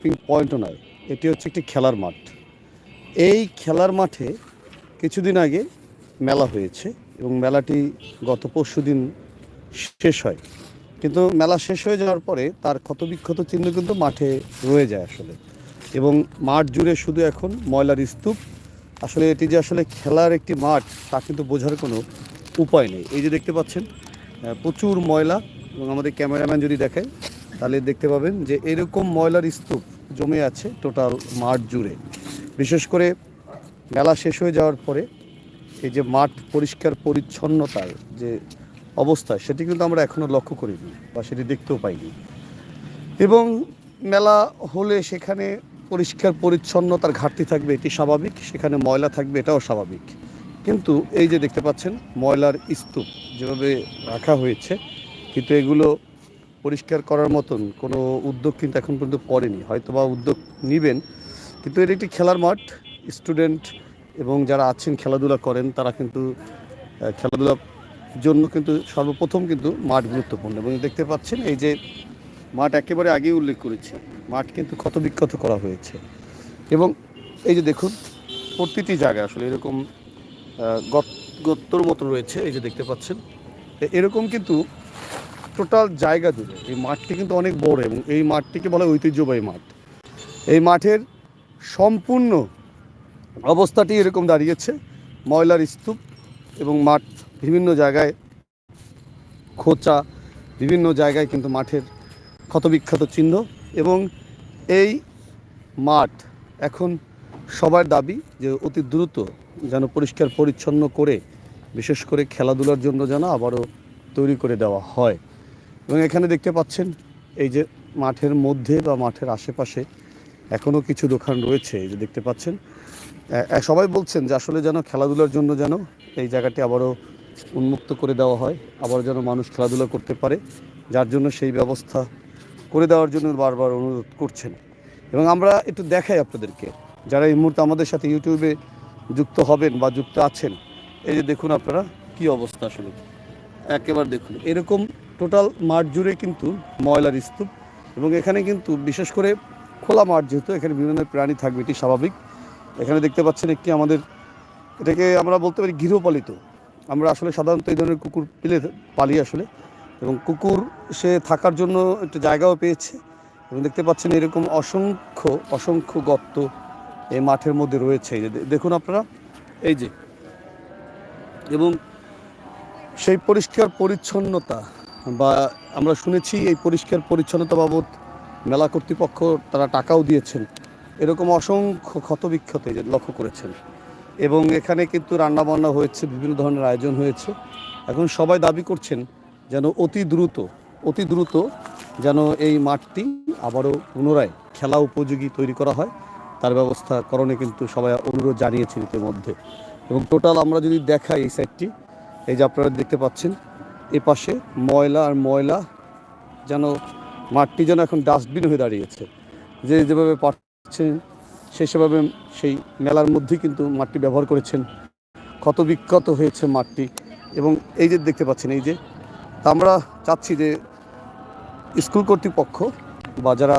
Camping পয়েন্টও নয়, এটি হচ্ছে একটি খেলার মাঠ। এই খেলার মাঠে কিছুদিন আগে মেলা হয়েছে এবং মেলাটি গত পরশু দিন শেষ হয়। কিন্তু মেলা শেষ হয়ে যাওয়ার পরে তার ক্ষতবিক্ষত চিহ্ন কিন্তু মাঠে রয়ে যায় আসলে। এবং মাঠ জুড়ে শুধু এখন ময়লার স্তূপ। আসলে এটি যে আসলে খেলার একটি মাঠ, তা কিন্তু বোঝার কোনো উপায় নেই। এই যে দেখতে পাচ্ছেন প্রচুর ময়লা এবং আমাদের ক্যামেরাম্যান যদি দেখেন, তাহলে দেখতে পাবেন যে এরকম ময়লার স্তূপ জমে আছে টোটাল মাঠ জুড়ে। বিশেষ করে মেলা শেষ হয়ে যাওয়ার পরে এই যে মাঠ পরিষ্কার পরিচ্ছন্নতার যে অবস্থা, সেটি কিন্তু আমরা এখনও লক্ষ্য করিনি বা সেটি দেখতেও পাইনি। এবং মেলা হলে সেখানে পরিষ্কার পরিচ্ছন্নতার ঘাটতি থাকবে, এটি স্বাভাবিক। সেখানে ময়লা থাকবে, এটাও স্বাভাবিক। কিন্তু এই যে দেখতে পাচ্ছেন, ময়লার স্তূপ যেভাবে রাখা হয়েছে, কিন্তু এগুলো পরিষ্কার করার মতন কোনো উদ্যোগ কিন্তু এখন পর্যন্ত পড়েনি। হয়তো বা উদ্যোগ নেবেন কিন্তু এটা একটি খেলার মাঠ। স্টুডেন্ট এবং যারা আছেন খেলাধুলা করেন তারা কিন্তু খেলাধুলার জন্য কিন্তু সর্বপ্রথম কিন্তু মাঠ গুরুত্বপূর্ণ। এবং দেখতে পাচ্ছেন এই যে মাঠ একেবারে আগেই উল্লেখ করেছি মাঠ কিন্তু ক্ষত বিক্ষত করা হয়েছে। এবং এই যে দেখুন প্রতিটি জায়গায় আসলে এরকম আহ, গত- গর্তর মতো রয়েছে এই যে দেখতে পাচ্ছেন। এরকম কিন্তু টোটাল জায়গা জুড়ে। এই মাঠটি কিন্তু অনেক বড় এবং এই মাঠটিকে বলা হয় ঐতিহ্যবাহী মাঠ। এই মাঠের সম্পূর্ণ অবস্থাটি এরকম দাঁড়িয়েছে, ময়লার স্তূপ এবং মাঠ বিভিন্ন জায়গায় খোঁচা, বিভিন্ন জায়গায় কিন্তু মাঠের ক্ষতবিখ্যাত চিহ্ন এবং এই মাঠ এখন সবার দাবি যে অতি দ্রুত যেন পরিষ্কার পরিচ্ছন্ন করে, বিশেষ করে খেলাধুলার জন্য যেন আবারও তৈরি করে দেওয়া হয়। এবং এখানে দেখতে পাচ্ছেন এই যে মাঠের মধ্যে বা মাঠের আশেপাশে এখনও কিছু দোকান রয়েছে, এই যে দেখতে পাচ্ছেন। সবাই বলছেন যে আসলে যেন খেলাধুলার জন্য যেন এই জায়গাটি আবারও উন্মুক্ত করে দেওয়া হয় আবার যেন মানুষ খেলাধুলা করতে পারে, যার জন্য সেই ব্যবস্থা করে দেওয়ার জন্য বারবার অনুরোধ করছেন। এবং আমরা একটু দেখাই আপনাদেরকে, যারা এই মুহূর্তে আমাদের সাথে ইউটিউবে যুক্ত হবেন বা যুক্ত আছেন, এই যে দেখুন আপনারা কি অবস্থা আসলে। একেবারে দেখুন, এরকম টোটাল মাঠ জুড়ে কিন্তু ময়লার স্তূপ এবং এখানে কিন্তু বিশেষ করে খোলা মাঠ যেহেতু, এখানে বিভিন্ন প্রাণী থাকবে, এটি স্বাভাবিক। এখানে দেখতে পাচ্ছেন একটি আমাদের, এটাকে আমরা বলতে পারি গৃহপালিত। আমরা আসলে সাধারণত এই ধরনের কুকুর পেলে পালি আসলে এবং কুকুর সে থাকার জন্য একটা জায়গাও পেয়েছে এবং দেখতে পাচ্ছেন এরকম অসংখ্য অসংখ্য গর্ত এই মাঠের মধ্যে রয়েছে। এই যে দেখুন আপনারা। এই যে, এবং সেই পরিষ্কার পরিচ্ছন্নতা বা আমরা শুনেছি এই পরিষ্কার পরিচ্ছন্নতা বাবদ মেলা কর্তৃপক্ষ তারা টাকাও দিয়েছেন। এরকম অসংখ্য ক্ষতবিক্ষত লক্ষ্য করেছেন। এবং এখানে কিন্তু রান্নাবান্না হয়েছে, বিভিন্ন ধরনের আয়োজন হয়েছে। এখন সবাই দাবি করছেন যেন অতি দ্রুত অতি দ্রুত যেন এই মাঠটি আবারও পুনরায় খেলা উপযোগী তৈরি করা হয়। তার ব্যবস্থা করণে কিন্তু সবাই অনুরোধ জানিয়েছেন ইতিমধ্যে। এবং টোটাল আমরা যদি দেখাই এই সাইডটি এই যে আপনারা দেখতে পাচ্ছেন এ পাশে ময়লা আর ময়লা যেন মাঠটি যেন এখন ডাস্টবিন হয়ে দাঁড়িয়েছে। যে যেভাবে পাচ্ছেন সেই সেভাবে সেই মেলার মধ্যেই কিন্তু মাঠটি ব্যবহার করেছেন। ক্ষত বিক্ষত হয়েছে মাঠটি এবং এই যে দেখতে পাচ্ছেন, এই যে আমরা চাচ্ছি যে স্কুল কর্তৃপক্ষ বা যারা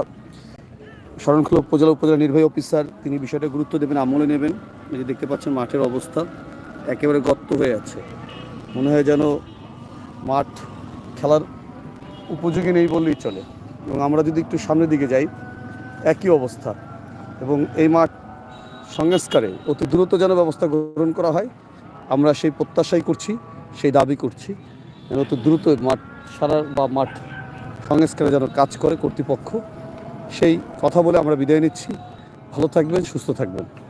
শরণখোলা উপজেলা উপজেলা নির্বাহী অফিসার, তিনি বিষয়টা গুরুত্ব দেবেন, আমলে নেবেন। এই যে দেখতে পাচ্ছেন মাঠের অবস্থা একেবারে গর্ত হয়ে আছে। মনে হয় যেন মাঠ খেলার উপযোগী নেই বললেই চলে। এবং আমরা যদি একটু সামনের দিকে যাই, একই অবস্থা। এবং এই মাঠ সংস্কারে অতি দ্রুত যেন ব্যবস্থা গ্রহণ করা হয়, আমরা সেই প্রত্যাশাই করছি, সেই দাবি করছি অতি দ্রুত মাঠ সারা বা মাঠ সংস্কারে যেন কাজ করে কর্তৃপক্ষ। সেই কথা বলে আমরা বিদায় নিচ্ছি। ভালো থাকবেন, সুস্থ থাকবেন।